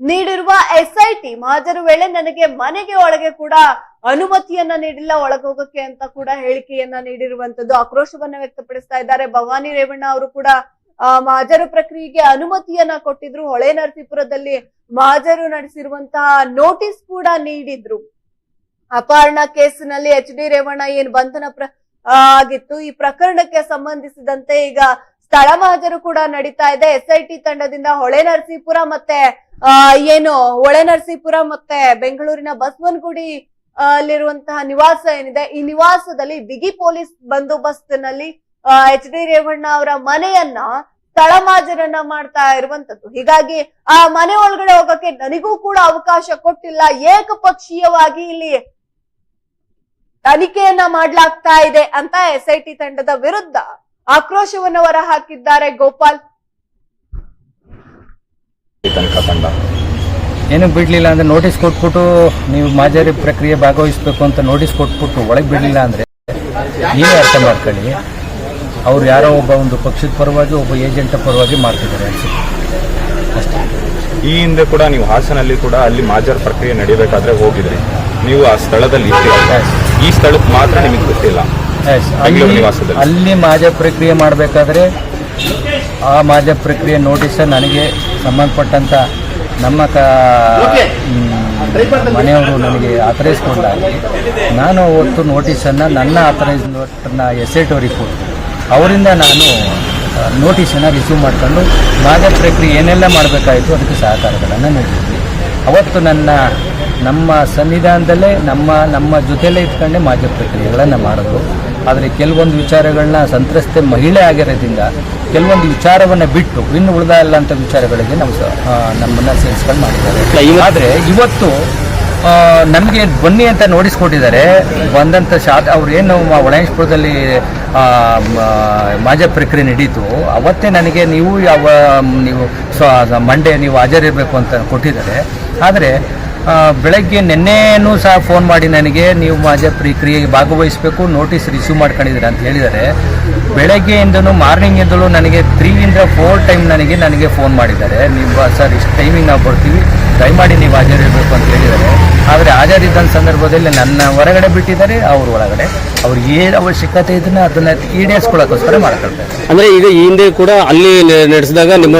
ನೀಡಿರುವ ಎಸ್ ಐ ಟಿ ಮಹಾಜರು ವೇಳೆ ನನಗೆ ಮನೆಗೆ ಒಳಗೆ ಕೂಡ ಅನುಮತಿಯನ್ನ ನೀಡಿಲ್ಲ, ಒಳಗೋಗಕ್ಕೆ ಅಂತ ಕೂಡ ಹೇಳಿಕೆಯನ್ನ ನೀಡಿರುವಂತದ್ದು ಆಕ್ರೋಶವನ್ನ ವ್ಯಕ್ತಪಡಿಸ್ತಾ ಇದ್ದಾರೆ. ಭವಾನಿ ರೇವಣ್ಣ ಅವರು ಕೂಡ ಮಹಾಜರು ಪ್ರಕ್ರಿಯೆಗೆ ಅನುಮತಿಯನ್ನ ಕೊಟ್ಟಿದ್ರು. ಹೊಳೆ ನರಸೀಪುರದಲ್ಲಿ ಮಹಾಜರು ನಡೆಸಿರುವಂತಹ ನೋಟಿಸ್ ಕೂಡ ನೀಡಿದ್ರು. ಅಪಹರಣ ಕೇಸಿನಲ್ಲಿ ಎಚ್ ಡಿ ರೇವಣ್ಣ ಏನ್ ಬಂಧನ ಪ್ರ ಆಗಿತ್ತು. ಈ ಪ್ರಕರಣಕ್ಕೆ ಸಂಬಂಧಿಸಿದಂತೆ ಈಗ ಸ್ಥಳ ಮಹಾಜರು ಕೂಡ ನಡೀತಾ ಇದೆ. ಎಸ್ ಐ ಟಿ ತಂಡದಿಂದ ಹೊಳೆ ನರಸೀಪುರ ಮತ್ತೆ ಏನು ಹೊಳೆ ನರಸೀಪುರ ಮತ್ತೆ ಬೆಂಗಳೂರಿನ ಬಸವನಗುಡಿ ಅಲ್ಲಿರುವಂತಹ ನಿವಾಸ ಏನಿದೆ. ಈ ನಿವಾಸದಲ್ಲಿ ಬಿಗಿ ಪೊಲೀಸ್ ಬಂದೋಬಸ್ತ್ನಲ್ಲಿ ಎಚ್ ಡಿ ರೇವಣ್ಣ ಅವರ ಮನೆಯನ್ನ ತಳಮಾಜರನ್ನ ಮಾಡ್ತಾ ಇರುವಂತದ್ದು. ಹೀಗಾಗಿ ಆ ಮನೆ ಒಳಗಡೆ ಹೋಗಕ್ಕೆ ನನಗೂ ಕೂಡ ಅವಕಾಶ ಕೊಟ್ಟಿಲ್ಲ. ಏಕಪಕ್ಷೀಯವಾಗಿ ಇಲ್ಲಿ ತನಿಖೆಯನ್ನ ಮಾಡ್ಲಾಗ್ತಾ ಇದೆ ಅಂತ ಎಸ್ ಐ ಟಿ ತಂಡದ ವಿರುದ್ಧ ಆಕ್ರೋಶವನ್ನು ಹೊರ ಹಾಕಿದ್ದಾರೆ ಗೋಪಾಲ್ ಏನಕ್ಕೆ ಬಿಡ್ಲಿಲ್ಲ ಅಂದ್ರೆ ನೋಟಿಸ್ ಕೊಟ್ಬಿಟ್ಟು ನೀವು ಮಾಜರಿ ಪ್ರಕ್ರಿಯೆ ಭಾಗವಹಿಸಬೇಕು ಅಂತ ನೋಟಿಸ್ ಕೊಟ್ಬಿಟ್ಟು ಒಳಗೆ ಬಿಡ್ಲಿಲ್ಲ ಅಂದ್ರೆ ನೀವೇ ಅರ್ಥ ಮಾಡ್ಕೊಳ್ಳಿ. ಅವ್ರು ಯಾರೋ ಒಬ್ಬ ಒಂದು ಪಕ್ಷದ ಪರವಾಗಿ ಒಬ್ಬ ಏಜೆಂಟ್ ಪರವಾಗಿ ಮಾಡ್ತಿದ್ದಾರೆ ಅಷ್ಟೇ. ಈ ಹಿಂದೆ ಕೂಡ ನೀವು ಹಾಸನಲ್ಲಿ ಕೂಡ ಅಲ್ಲಿ ಮಾಜರ್ ಪ್ರಕ್ರಿಯೆ ನಡೀಬೇಕಾದ್ರೆ ಹೋಗಿದ್ರಿ. ನೀವು ಆ ಸ್ಥಳದಲ್ಲಿ ಈ ಸ್ಥಳಕ್ಕೆ ಮಾತ್ರ ನಿಮಗೆ ಗೊತ್ತಿಲ್ಲ. ಅಲ್ಲಿ ನಿವಾಸದಲ್ಲಿ. ಅಲ್ಲಿ ಮಾಜ ಪ್ರಕ್ರಿಯೆ ಮಾಡಬೇಕಾದ್ರೆ ಆ ಮಾಜ ಪ್ರಕ್ರಿಯೆ ನೋಟಿಸ್ ನನಗೆ ಸಂಬಂಧಪಟ್ಟಂತ ನಮ್ಮ ಕ ಮನೆಯವರು ನನಗೆ ಆಥರೈಸ್ ಕೊಟ್ಟಾಗ ನಾನು ಅವತ್ತು ನೋಟಿಸನ್ನು ನನ್ನ ಆಥರೈಸ್ ನೋಟನ್ನ ಎಸ್ ಎಟ್ ಅವ್ರಿಗೆ ಕೊಟ್ಟು ಅವರಿಂದ ನಾನು ನೋಟಿಸನ್ನು ರಿಸೀವ್ ಮಾಡ್ಕೊಂಡು ಮಾಜ ಪ್ರಕ್ರಿಯೆ ಏನೆಲ್ಲ ಮಾಡಬೇಕಾಯಿತು ಅದಕ್ಕೆ ಸಹಕಾರಗಳನ್ನು ನೀಡಿದ್ವಿ. ಅವತ್ತು ನನ್ನ ನಮ್ಮ ಸನ್ನಿಧಾನದಲ್ಲೇ ನಮ್ಮ ನಮ್ಮ ಜೊತೆಲೇ ಇಟ್ಕೊಂಡೆ ಮಾಜ ಪ್ರಕ್ರಿಯೆಗಳನ್ನು ಮಾಡೋದು ಆದರೆ ಕೆಲವೊಂದು ವಿಚಾರಗಳನ್ನ ಸಂತ್ರಸ್ತೆ ಮಹಿಳೆ ಆಗಿರೋದ್ರಿಂದ ಕೆಲವೊಂದು ವಿಚಾರವನ್ನು ಬಿಟ್ಟು ಇನ್ನು ಉಳಿದ ಅಂತ ವಿಚಾರಗಳಿಗೆ ನಾವು ಸಹ ನಮ್ಮನ್ನು ಸೇರಿಸ್ಕೊಂಡು ಮಾಡಿದ್ದಾರೆ. ಆದರೆ ಇವತ್ತು ನಮಗೆ ಬನ್ನಿ ಅಂತ ನೋಟಿಸ್ ಕೊಟ್ಟಿದ್ದಾರೆ. ಬಂದಂಥ ಶಾ ಅವ್ರು ಏನು ಒಳೇಶ್ಪುರದಲ್ಲಿ ಮಾಜ ಪ್ರಕ್ರಿಯೆ ನಡೀತು. ಅವತ್ತೇ ನನಗೆ ನೀವು ಯಾವ ನೀವು ಸೊ ಮಂಡೇ ನೀವು ಹಾಜರಿರಬೇಕು ಅಂತ ಕೊಟ್ಟಿದ್ದಾರೆ. ಆದರೆ ಬೆಳಗ್ಗೆ ನಿನ್ನೆನೂ ಸಹ ಫೋನ್ ಮಾಡಿ ನನಗೆ ನೀವು ಮಾಜ ಪ್ರಕ್ರಿಯೆಗೆ ಭಾಗವಹಿಸಬೇಕು ನೋಟಿಸ್ ರಿಸೀವ್ ಮಾಡ್ಕೊಂಡಿದ್ದೀರಾ ಅಂತ ಹೇಳಿದ್ದಾರೆ. ಬೆಳಗ್ಗೆಯಿಂದಲೂ ಮಾರ್ನಿಂಗಿಂದಲೂ ನನಗೆ ತ್ರೀಯಿಂದ ಫೋರ್ ಟೈಮ್ ನನಗೆ ನನಗೆ ಫೋನ್ ಮಾಡಿದ್ದಾರೆ. ನೀವು ಸರ್, ಇಷ್ಟು ಟೈಮಿಂಗ್ ನಾವು ಬರ್ತೀವಿ. ದಯಮಾಡಿ ನೀವು ಹಾಜರಿರಬೇಕು ಅಂತ ಹೇಳಿದ್ದಾರೆ. ಆದರೆ ಹಾಜರಿದ್ದಂಥ ಸಂದರ್ಭದಲ್ಲಿ ನನ್ನ ಹೊರಗಡೆ ಬಿಟ್ಟಿದ್ದಾರೆ ಅವ್ರ ಒಳಗಡೆ. ಅವ್ರಿಗೆ ಏನು ಅವಶ್ಯಕತೆ ಇದನ್ನ ಅದನ್ನ ಈಡೇರಿಸ್ಕೊಳ್ಳೋಕ್ಕೋಸ್ಕರ ಮಾಡ್ಕೊಳ್ತಾರೆ ಅಂದ್ರೆ ಈಗ ಈ ಹಿಂದೆ ಕೂಡ ಅಲ್ಲಿ ನಡೆಸಿದಾಗ ನಿಮ್ಮ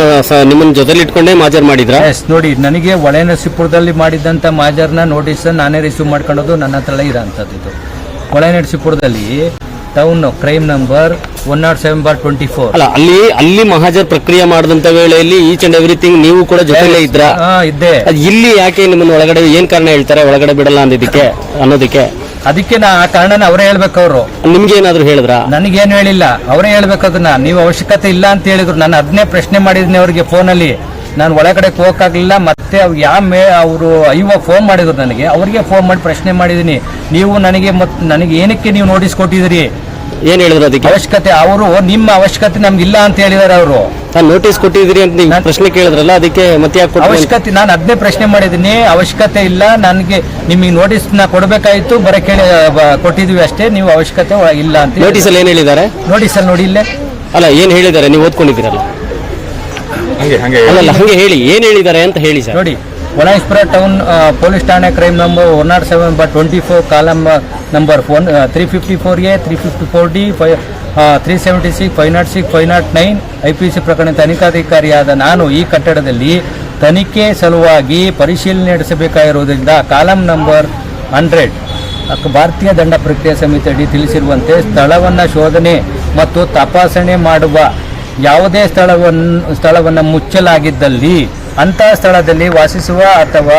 ನಿಮ್ಮನ್ನು ಜೊತೆಲಿ ಇಟ್ಕೊಂಡೇ ಮಾಜರ್ ಮಾಡಿದ್ರ? ಎಸ್ ನೋಡಿ ನನಗೆ ಒಳೆ ನರಸೀಪುರದಲ್ಲಿ ಮಾಡಿದಂಥ ಮಾಜರ್ನ ನೋಟಿಸ್ ನಾನೇ ರಿಸೀವ್ ಮಾಡ್ಕೊಳ್ಳೋದು ನನ್ನ ಹತ್ರ ಇರೋಂಥದ್ದು ಇದು ಒಳೆ ನರಸೀಪುರದಲ್ಲಿ town crime number one nought seven bar twenty four ಅಲ್ಲ ಅಲ್ಲಿ ಅಲ್ಲಿ ಮಹಾಜರ್ ಪ್ರಕ್ರಿಯೆ ಮಾಡಿದಂತ ವೇಳೆಯಲ್ಲಿ ಈಚ್ ಅಂಡ್ ಎವ್ರಿಥಿಂಗ್ ನೀವು ಕೂಡ ಜೊತೆಲೇ ಇದ್ರ? ಹಾ ಇದ್ದೆ. ಅದ್ ಇಲ್ಲಿ ಯಾಕೆ ನಿಮ್ಮನ್ನ ಒಳಗಡೆ ಏನ್ ಕಾರಣ ಹೇಳ್ತಾರೆ? ಒಳಗಡೆ ಬಿಡಲ್ಲ ಅಂದಿದ್ದಕ್ಕೆ ಅನ್ನೋದಕ್ಕೆ? ಅದಕ್ಕೆ ನಾ ಆ ಕಾರಣನ ಅವರೇ ಹೇಳ್ಬೇಕು ಅವರು. ನಿಮ್ಗೆ ಏನಾದ್ರು ಹೇಳಿದ್ರ? ನನಗೇನು ಹೇಳಿಲ್ಲ. ಅವರೇ ಹೇಳ್ಬೇಕು ಅದನ್ನ. ನೀವು ಅವಶ್ಯಕತೆ ಇಲ್ಲ ಅಂತ ಹೇಳಿದ್ರು. ನಾನು ಅದನ್ನೇ ಪ್ರಶ್ನೆ ಮಾಡಿದ್ನಿ ಅವ್ರಿಗೆ ಫೋನಲ್ಲಿ ನಾನು ಒಳಗಡೆ ಹೋಗಕ್ಕಾಗಲಿಲ್ಲ ಮತ್ತೆ ಅವ್ರು ಯಾವ ಮೇ ಅವರು ಇವಾಗ ಫೋನ್ ಮಾಡಿದ್ರು ನನಗೆ. ಅವರಿಗೆ ಫೋನ್ ಮಾಡಿ ಪ್ರಶ್ನೆ ಮಾಡಿದ್ದೀನಿ. ನೀವು ನನಗೆ ಮತ್ ನನಗೆ ಏನಕ್ಕೆ ನೀವು ನೋಟಿಸ್ ಕೊಟ್ಟಿದ್ದೀರಿ? ಏನ್ ಹೇಳಿದ್ರು ಅದಕ್ಕೆ? ಅವಶ್ಯಕತೆ ಅವರು ನಿಮ್ಮ ಅವಶ್ಯಕತೆ ನಮ್ಗೆ ಇಲ್ಲ ಅಂತ ಹೇಳಿದಾರೆ ಅವರು. ನಾನು ನೋಟಿಸ್ ಕೊಟ್ಟಿದ್ದೀರಿ ಅಂತ ನೀವು ಪ್ರಶ್ನೆ ಕೇಳಿದ್ರಲ್ಲ ಅದಕ್ಕೆ ಮತ್ತೆ ಯಾಕೆ ಅವಶ್ಯಕತೆ ನಾನು ಅದನ್ನೇ ಪ್ರಶ್ನೆ ಮಾಡಿದ್ದೀನಿ. ಅವಶ್ಯಕತೆ ಇಲ್ಲ ನನಗೆ ನಿಮಗೆ ನೋಟಿಸ್ನ ಕೊಡಬೇಕಾಯ್ತು ಬರೋ ಕೇಳಿ ಬ- ಕೊಟ್ಟಿದ್ವಿ ಅಷ್ಟೇ. ನೀವು ಅವಶ್ಯಕತೆ ಇಲ್ಲ ಅಂತ ನೋಟಿಸ್ ಅಲ್ಲಿ ಏನ್ ಹೇಳಿದ್ದಾರೆ? ನೋಟಿಸ್ ಅಲ್ಲಿ ನೋಡಿ ಇಲ್ಲೇ. ಅಲ್ಲ ಏನ್ ಹೇಳಿದ್ದಾರೆ? ನೀವು ಓದ್ಕೊಂಡಿದ್ದೀರಲ್ಲ. ಹಂಗೆ ಹಂಗೆ ಅಲ್ಲಲ್ಲ ಹಂಗೆ ಹೇಳಿ. ಏನು ಹೇಳಿದ್ದಾರೆ ಅಂತ ಹೇಳಿ ಸರ್. ನೋಡಿ ಒಳಾಯಿಸ್ಪುರ ಟೌನ್ ಪೊಲೀಸ್ ಠಾಣೆ crime number one nought seven by twenty four column number phone three fifty four A three fifty four D five three seventy six five nought six five nought nine I P C ಪ್ರಕರಣ ತನಿಖಾಧಿಕಾರಿಯಾದ ನಾನು ಈ ಕಟ್ಟಡದಲ್ಲಿ ತನಿಖೆ ಸಲುವಾಗಿ ಪರಿಶೀಲನೆ ನಡೆಸಬೇಕಾಗಿರುವುದರಿಂದ column number hundred ಭಾರತೀಯ ದಂಡ ಪ್ರಕ್ರಿಯೆ ಸಮಿತಿ ಅಡಿ ತಿಳಿಸಿರುವಂತೆ ಸ್ಥಳವನ್ನು ಶೋಧನೆ ಮತ್ತು ತಪಾಸಣೆ ಮಾಡುವ ಯಾವುದೇ ಸ್ಥಳವನ್ನು ಸ್ಥಳವನ್ನು ಮುಚ್ಚಲಾಗಿದ್ದಲ್ಲಿ ಅಂತಹ ಸ್ಥಳದಲ್ಲಿ ವಾಸಿಸುವ ಅಥವಾ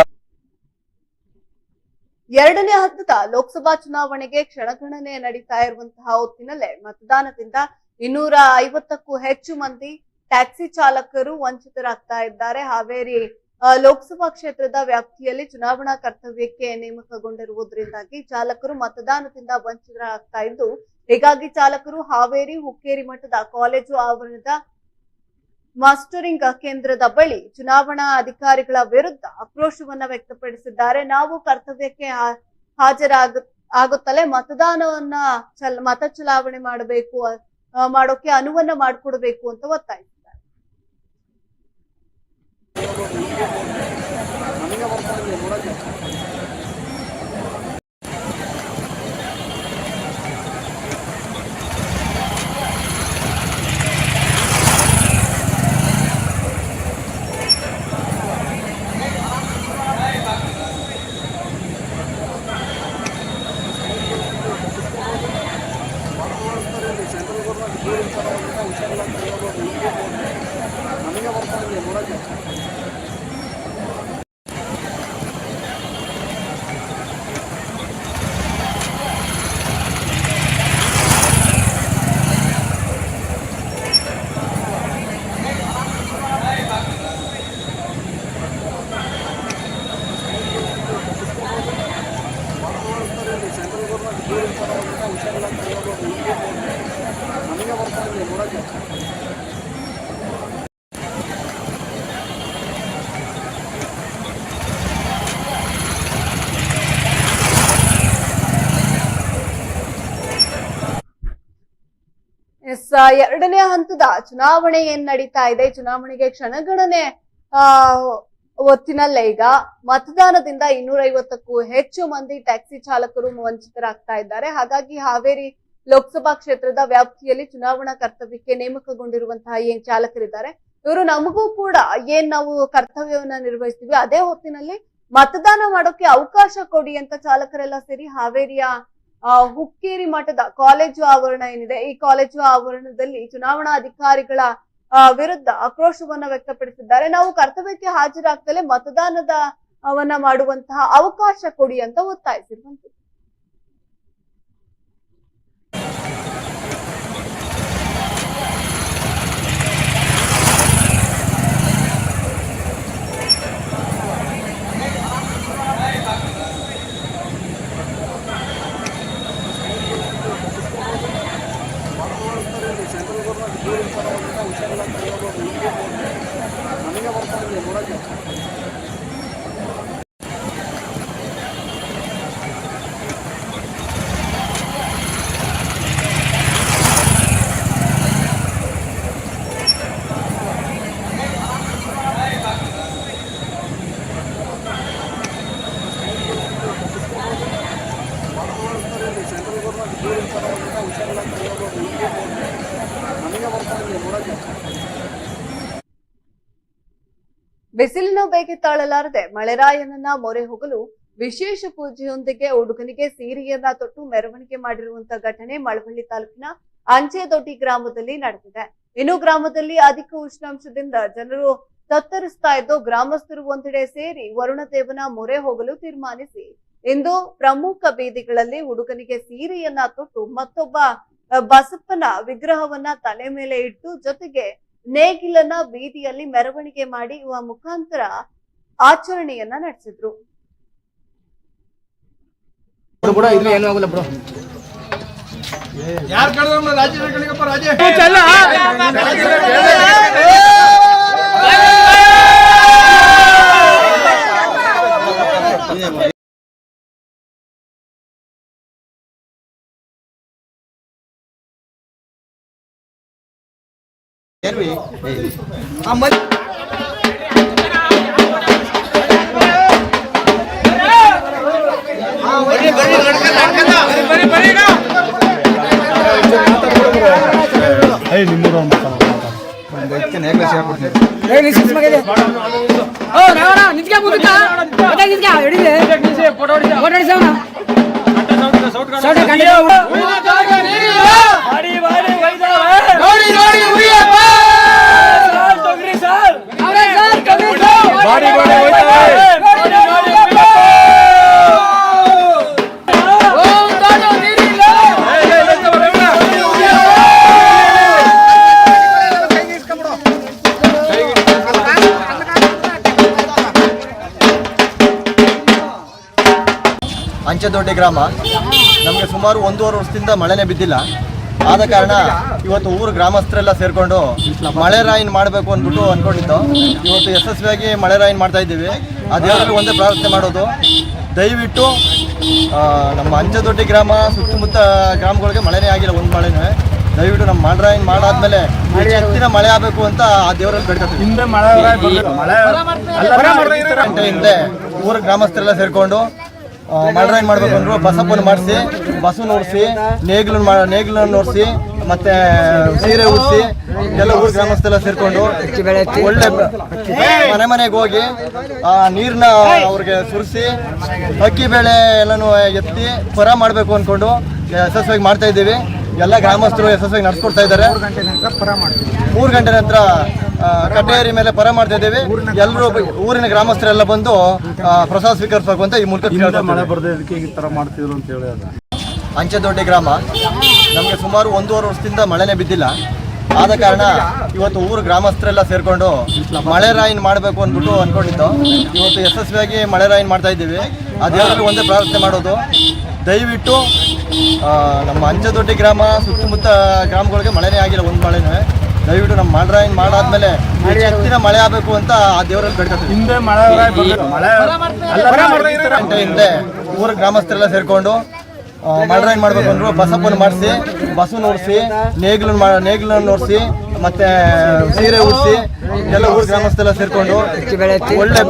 ಎರಡನೇ ಹಂತದ ಲೋಕಸಭಾ ಚುನಾವಣೆಗೆ ಕ್ಷಣಗಣನೆ ನಡೀತಾ ಇರುವಂತಹ ಹೊತ್ತಿನಲ್ಲೇ ಮತದಾನದಿಂದ ಇನ್ನೂರ ಐವತ್ತಕ್ಕೂ ಹೆಚ್ಚು ಮಂದಿ ಟ್ಯಾಕ್ಸಿ ಚಾಲಕರು ವಂಚಿತರಾಗ್ತಾ ಇದ್ದಾರೆ. ಹಾವೇರಿ ಲೋಕಸಭಾ ಕ್ಷೇತ್ರದ ವ್ಯಾಪ್ತಿಯಲ್ಲಿ ಚುನಾವಣಾ ಕರ್ತವ್ಯಕ್ಕೆ ನೇಮಕಗೊಂಡಿರುವುದರಿಂದಾಗಿ ಚಾಲಕರು ಮತದಾನದಿಂದ ವಂಚಿತರಾಗ್ತಾ ಇದ್ದು ಹೀಗಾಗಿ ಚಾಲಕರು ಹಾವೇರಿ, ಹುಕ್ಕೇರಿ ಮಠದ ಕಾಲೇಜು ಆವರಣದ ಮಾಸ್ಟರಿಂಗ್ ಕೇಂದ್ರದ ಬಳಿ ಚುನಾವಣಾ ಅಧಿಕಾರಿಗಳ ವಿರುದ್ಧ ಆಕ್ರೋಶವನ್ನ ವ್ಯಕ್ತಪಡಿಸಿದ್ದಾರೆ. ನಾವು ಕರ್ತವ್ಯಕ್ಕೆ ಹಾಜರಾಗ, ಆಗುತ್ತಲೇ ಮತದಾನವನ್ನ ಚಲ್, ಮತ ಚಲಾವಣೆ ಮಾಡಬೇಕು ಮಾಡೋಕೆ ಅನುವನ್ನ ಮಾಡಿಕೊಡ್ಬೇಕು ಅಂತ ಒತ್ತಾಯಿಸಿದ್ದಾರೆ ಎರಡನೇ ಹಂತದ ಚುನಾವಣೆ ಏನ್ ನಡೀತಾ ಇದೆ? ಚುನಾವಣೆಗೆ ಕ್ಷಣಗಣನೆ, ಆ, ಹೊತ್ತಿನಲ್ಲೇ ಈಗ ಮತದಾನದಿಂದ ಇನ್ನೂರೈವತ್ತಕ್ಕೂ ಹೆಚ್ಚು ಮಂದಿ ಟ್ಯಾಕ್ಸಿ ಚಾಲಕರು ವಂಚಿತರಾಗ್ತಾ ಇದ್ದಾರೆ. ಹಾಗಾಗಿ ಹಾವೇರಿ ಲೋಕಸಭಾ ಕ್ಷೇತ್ರದ ವ್ಯಾಪ್ತಿಯಲ್ಲಿ ಚುನಾವಣಾ ಕರ್ತವ್ಯಕ್ಕೆ ನೇಮಕಗೊಂಡಿರುವಂತಹ ಏನ್ ಚಾಲಕರಿದ್ದಾರೆ? ಇವರು ನಮಗೂ ಕೂಡ ಏನ್ ನಾವು ಕರ್ತವ್ಯವನ್ನ ನಿರ್ವಹಿಸ್ತೀವಿ, ಅದೇ ಹೊತ್ತಿನಲ್ಲಿ ಮತದಾನ ಮಾಡೋಕೆ ಅವಕಾಶ ಕೊಡಿ ಅಂತ ಚಾಲಕರೆಲ್ಲ ಸೇರಿ ಹಾವೇರಿಯ ಹುಕ್ಕೇರಿ ಮಠದ ಕಾಲೇಜು ಆವರಣ ಏನಿದೆ, ಈ ಕಾಲೇಜು ಆವರಣದಲ್ಲಿ ಚುನಾವಣಾ ಅಧಿಕಾರಿಗಳ ವಿರುದ್ಧ ಆಕ್ರೋಶವನ್ನ ವ್ಯಕ್ತಪಡಿಸಿದ್ದಾರೆ. ನಾವು ಕರ್ತವ್ಯಕ್ಕೆ ಹಾಜರಾಗ್ತಲೇ ಮತದಾನದ, ಅವನ್ನ ಮಾಡುವಂತಹ ಅವಕಾಶ ಕೊಡಿ ಅಂತ ಒತ್ತಾಯಿಸಿರುವಂತದ್ದು ಬೇಗೆ ತಾಳಲಾರದೆ ಮಳೆರಾಯನನ್ನ ಮೊರೆ ಹೋಗಲು ವಿಶೇಷ ಪೂಜೆಯೊಂದಿಗೆ ಹುಡುಗನಿಗೆ ಸೀರೆಯನ್ನ ತೊಟ್ಟು ಮೆರವಣಿಗೆ ಮಾಡಿರುವಂತ ಘಟನೆ ಮಳವಳ್ಳಿ ತಾಲೂಕಿನ ಅಂಚೆದೊಡ್ಡಿ ಗ್ರಾಮದಲ್ಲಿ ನಡೆದಿದೆ. ಇನ್ನು ಗ್ರಾಮದಲ್ಲಿ ಅಧಿಕ ಉಷ್ಣಾಂಶದಿಂದ ಜನರು ತತ್ತರಿಸ್ತಾ ಇದ್ದು ಗ್ರಾಮಸ್ಥರು ಒಂದೆಡೆ ಸೇರಿ ವರುಣದೇವನ ಮೊರೆ ಹೋಗಲು ತೀರ್ಮಾನಿಸಿ, ಇಂದು ಪ್ರಮುಖ ಬೀದಿಗಳಲ್ಲಿ ಹುಡುಗನಿಗೆ ಸೀರೆಯನ್ನ ತೊಟ್ಟು ಮತ್ತೊಬ್ಬ ಬಸಪ್ಪನ ವಿಗ್ರಹವನ್ನ ತಲೆ ಮೇಲೆ ಇಟ್ಟು ಜೊತೆಗೆ ನೇಗಿಲನ್ನ ಬೀದಿಯಲ್ಲಿ ಮೆರವಣಿಗೆ ಮಾಡಿ ಇವ ಮುಖಾಂತರ ಆಚರಣೆಯನ್ನ ನಡೆಸಿದ್ರು తెరివి అమ్మ ಏ ನಿಮ್ಮೂರ ಸೌಟ್ ನೋಡಿ ನೋಡಿ ಅಂಚೆದೊಡ್ಡಿ ಗ್ರಾಮ. ನಮಗೆ ಸುಮಾರು ಒಂದೂವರೆ ವರ್ಷದಿಂದ ಮಳೆನೇ ಬಿದ್ದಿಲ್ಲ. ಆದ ಕಾರಣ ಇವತ್ತು ಊರು ಗ್ರಾಮಸ್ಥರೆಲ್ಲ ಸೇರಿಕೊಂಡು ಮಳೆ ರಾಯಿನ್ ಮಾಡಬೇಕು ಅಂದ್ಬಿಟ್ಟು ಅಂದ್ಕೊಂಡಿದ್ದು ಇವತ್ತು ಯಶಸ್ವಿಯಾಗಿ ಮಳೆ ರಾಯಿನ್ ಮಾಡ್ತಾ ಇದ್ದೀವಿ. ಆ ದೇವರಲ್ಲಿ ಒಂದೇ ಪ್ರಾರ್ಥನೆ ಮಾಡೋದು. ದಯವಿಟ್ಟು ನಮ್ಮ ಅಂಚೆದೊಡ್ಡಿ ಗ್ರಾಮ ಸುತ್ತಮುತ್ತ ಗ್ರಾಮಗಳಿಗೆ ಮಳೆನೇ ಆಗಿಲ್ಲ ಒಂದು ಮಳೆನೇ. ದಯವಿಟ್ಟು ನಮ್ಮ ಮಳೆ ರಾಯಿನ್ ಮಾಡಾದ್ಮೇಲೆ ಹೆಚ್ಚಿನ ಮಳೆ ಆಗಬೇಕು ಅಂತ ಆ ದೇವರಲ್ಲಿ ಬೇಡ್ಕೊತೀವಿ ಹಿಂದೆ ಮಳೆ ಮಳೆ ಗಂಟೆ ಹಿಂದೆ ಊರ ಗ್ರಾಮಸ್ಥರೆಲ್ಲ ಸೇರ್ಕೊಂಡು ಮಲ್ರಾಯನ್ ಮಾಡ್ಬೇಕು ಅಂದ್ರು. ಬಸಪ್ಪನ ಮಾಡಿಸಿ, ಬಸವನ ನೋಡಿಸಿ ನೇಗಿಲು ನೇಗಿಲನ್ನ ನೋಡಿಸಿ ಮತ್ತೆ ಸೀರೆ ಉಡಿಸಿ, ಎಲ್ಲ ಊರು ಗ್ರಾಮಸ್ಥೆಲ್ಲ ಸೇರ್ಕೊಂಡು ಒಳ್ಳೆ ಮನೆ ಮನೆಗೆ ಹೋಗಿ, ಆ, ನೀರ್ನ ಅವ್ರಿಗೆ ಸುರಿಸಿ, ಅಕ್ಕಿ ಬೇಳೆ ಎಲ್ಲನೂ ಎತ್ತಿ ಪರ ಮಾಡಬೇಕು ಅಂದ್ಕೊಂಡು ಯಶಸ್ವಿಯಾಗಿ ಮಾಡ್ತಾ ಇದ್ದೀವಿ. ಎಲ್ಲ ಗ್ರಾಮಸ್ಥರು ಯಶಸ್ವಿಯಾಗಿ ನಡೆಸ್ಕೊಡ್ತಾ ಇದ್ದಾರೆ. ಮೂರು ಗಂಟೆ ನಂತರ ಕಟ್ಟೇರಿ ಮೇಲೆ ಪರ ಮಾಡ್ತಾ ಇದ್ದೇವೆ. ಎಲ್ಲರೂ ಊರಿನ ಗ್ರಾಮಸ್ಥರೆಲ್ಲ ಬಂದು ಪ್ರಸಾದ ಸ್ವೀಕರಿಸಬೇಕು ಅಂತ ಈ ಮೂಲಕ ಅಂಚೆ ಮಳೆ ಇದ್ದೀವಿ. ಈ ತರ ಮಾಡ್ತಿದ್ರು ಅಂತ ಹೇಳಿ ಅದು. ಅಂಚೆದೊಡ್ಡಿ ಗ್ರಾಮ. ನಮಗೆ ಸುಮಾರು ಒಂದೂವರೆ ವರ್ಷದಿಂದ ಮಳೆನೇ ಬಿದ್ದಿಲ್ಲ. ಆದ ಕಾರಣ ಇವತ್ತು ಊರು ಗ್ರಾಮಸ್ಥರೆಲ್ಲ ಸೇರಿಕೊಂಡು ಮಳೆ ರಾಯಿನ್ ಮಾಡಬೇಕು ಅಂದ್ಬಿಟ್ಟು ಅಂದ್ಕೊಂಡಿದ್ದು ಇವತ್ತು ಯಶಸ್ವಿಯಾಗಿ ಮಳೆ ರಾಯಿನ್ ಮಾಡ್ತಾ ಇದ್ದೀವಿ. ಆ ದೇವರಲ್ಲಿ ಒಂದೇ ಪ್ರಾರ್ಥನೆ ಮಾಡೋದು. ದಯವಿಟ್ಟು ನಮ್ಮ ಅಂಜದೊಡ್ಡಿ ಗ್ರಾಮ ಸುತ್ತಮುತ್ತ ಗ್ರಾಮಗಳಿಗೆ ಮಳೆನೇ ಆಗಿಲ್ಲ ಒಂದು ಮಳೆನೇ. ದಯವಿಟ್ಟು ನಮ್ಮ ಮಳೆ ರಾಯಿನ್ ಮಾಡಾದ್ಮೇಲೆ ಹೆಚ್ಚಿನ ಮಳೆ ಆಗಬೇಕು ಅಂತ ಆ ದೇವರಲ್ಲಿ ಬೇಡ್ಕೊತೀವಿ. ಹಿಂದೆ ಮಳೆ ಹಿಂದೆ ಊರ ಗ್ರಾಮಸ್ಥರೆಲ್ಲ ಸೇರ್ಕೊಂಡು ಮಲ್ರಾಯನ್ ಮಾಡ್ಬೇಕು ಅಂದ್ರು, ಬಸಪ್ಪನ ಮಾಡಿಸಿ ಬಸ್ಸು ನೋಡಿಸಿ ನೇಗಿಲು ಮಾ ನೇಗಿಲನ್ನ ನೋಡಿಸಿ ಮತ್ತೆ ಸೀರೆ ಉಡಿಸಿ, ಎಲ್ಲ ಊರು ಗ್ರಾಮಸ್ಥೆಲ್ಲ ಸೇರ್ಕೊಂಡು ಒಳ್ಳೆ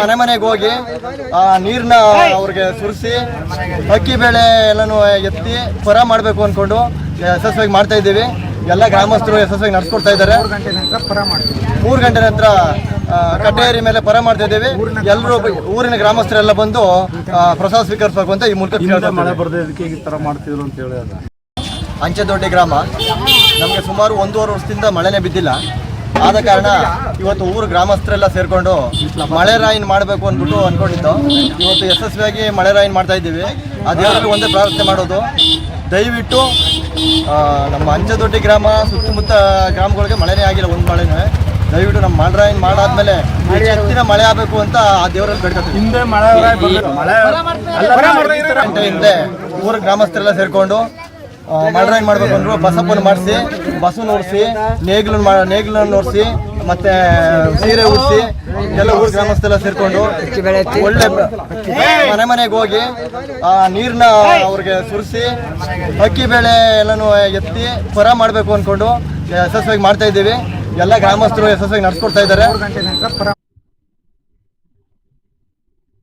ಮನೆ ಮನೆಗೆ ಹೋಗಿ, ಆ, ನೀರ್ನ ಅವ್ರಿಗೆ ಸುರಿಸಿ, ಅಕ್ಕಿ ಬೇಳೆ ಎಲ್ಲನೂ ಎತ್ತಿ, ಪರ ಮಾಡಬೇಕು ಅಂದ್ಕೊಂಡು ಯಶಸ್ವಿಯಾಗಿ ಮಾಡ್ತಾ ಇದ್ದೀವಿ. ಎಲ್ಲ ಗ್ರಾಮಸ್ಥರು ಯಶಸ್ವಿಯಾಗಿ ನಡೆಸ್ಕೊಡ್ತಾ ಇದ್ದಾರೆ. ಮೂರು ಗಂಟೆ ನಂತರ ಕಟ್ಟೆಯರಿ ಕಟ್ಟೇರಿ ಮೇಲೆ ಪರ ಮಾಡ್ತಾ ಇದ್ದೀವಿ. ಎಲ್ಲರೂ ಊರಿನ ಗ್ರಾಮಸ್ಥರೆಲ್ಲ ಬಂದು ಪ್ರಸಾದ ಸ್ವೀಕರಿಸಬೇಕು ಅಂತ ಈ ಮೂಲಕ ಅಂಚೆದೊಡ್ಡಿ ಗ್ರಾಮ ನಮಗೆ ಸುಮಾರು ಒಂದೂವರೆ ವರ್ಷದಿಂದ ಮಳೆನೇ ಬಿದ್ದಿಲ್ಲ. ಆದ ಕಾರಣ ಇವತ್ತು ಊರು ಗ್ರಾಮಸ್ಥರೆಲ್ಲ ಸೇರಿಕೊಂಡು ಮಳೆ ರಾಯಿನ್ ಮಾಡಬೇಕು ಅಂದ್ಬಿಟ್ಟು ಅಂದ್ಕೊಂಡಿದ್ದು ಇವತ್ತು ಯಶಸ್ವಿಯಾಗಿ ಮಳೆ ರಾಯಿನ್ ಮಾಡ್ತಾ ಇದ್ದೀವಿ. ಆ ದೇವರಲ್ಲಿ ಒಂದೇ ಪ್ರಾರ್ಥನೆ ಮಾಡೋದು. ದಯವಿಟ್ಟು ನಮ್ಮ ಅಂಜದೊಡ್ಡಿ ಗ್ರಾಮ ಸುತ್ತಮುತ್ತ ಗ್ರಾಮಗಳಿಗೆ ಮಳೆನೇ ಆಗಿಲ್ಲ ಒಂದು ಮಳೆನೂ. ದಯವಿಟ್ಟು ನಮ್ಮ ಮಳೆ ರಾಯಿನ್ ಮಾಡಾದ್ಮೇಲೆ ಹೆಚ್ಚಿನ ಮಳೆ ಆಗಬೇಕು ಅಂತ ಆ ದೇವರಲ್ಲಿ ಬೇಡ್ಕೊತೀವಿ. ಹಿಂದೆ ಮಳೆ ಹಿಂದೆ ಊರ ಗ್ರಾಮಸ್ಥರೆಲ್ಲ ಸೇರ್ಕೊಂಡು ಮಲ್ರಾಯನ್ ಮಾಡ್ಬೇಕು ಅಂದ್ರು. ಬಸಪ್ಪನ ಮಾಡಿಸಿ ಬಸ್ಸು ನೋಡಿಸಿ ನೇಗಿಲನ್ನು ಮಾ ನೇಗಿಲನ್ನ ನೋಡಿಸಿ ಮತ್ತೆ ಸೀರೆ ಉತ್ತಿ ಎಲ್ಲ ಊರ ಗ್ರಾಮಸ್ಥೆಲ್ಲ ಸೇರ್ಕೊಂಡು ಒಳ್ಳೆ ಮನೆ ಮನೆಗೆ ಹೋಗಿ, ಆ ನೀರ್ನ ಅವ್ರಿಗೆ ಸುರಿಸಿ, ಅಕ್ಕಿ ಬೇಳೆ ಎಲ್ಲನೂ ಎತ್ತಿ ಪರ ಮಾಡಬೇಕು ಅನ್ಕೊಂಡು ಯಶಸ್ವಿಯಾಗಿ ಮಾಡ್ತಾ ಇದ್ದೀವಿ. ಎಲ್ಲ ಗ್ರಾಮಸ್ಥರು ಯಶಸ್ವಿಯಾಗಿ ನಡ್ಸ್ಕೊಡ್ತಾ ಇದ್ದಾರೆ.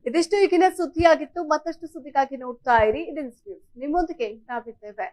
ಇದಿಷ್ಟು ಈಗಿನ ಸುದ್ದಿಯಾಗಿತ್ತು. ಮತ್ತಷ್ಟು ಸುದ್ದಿಗಾಗಿ ನೋಡ್ತಾ ಇರಿ. ಇದಿನ್ ನಿಮ್ಮೊಂದಿಗೆ ನಾವಿದ್ದೇವೆ.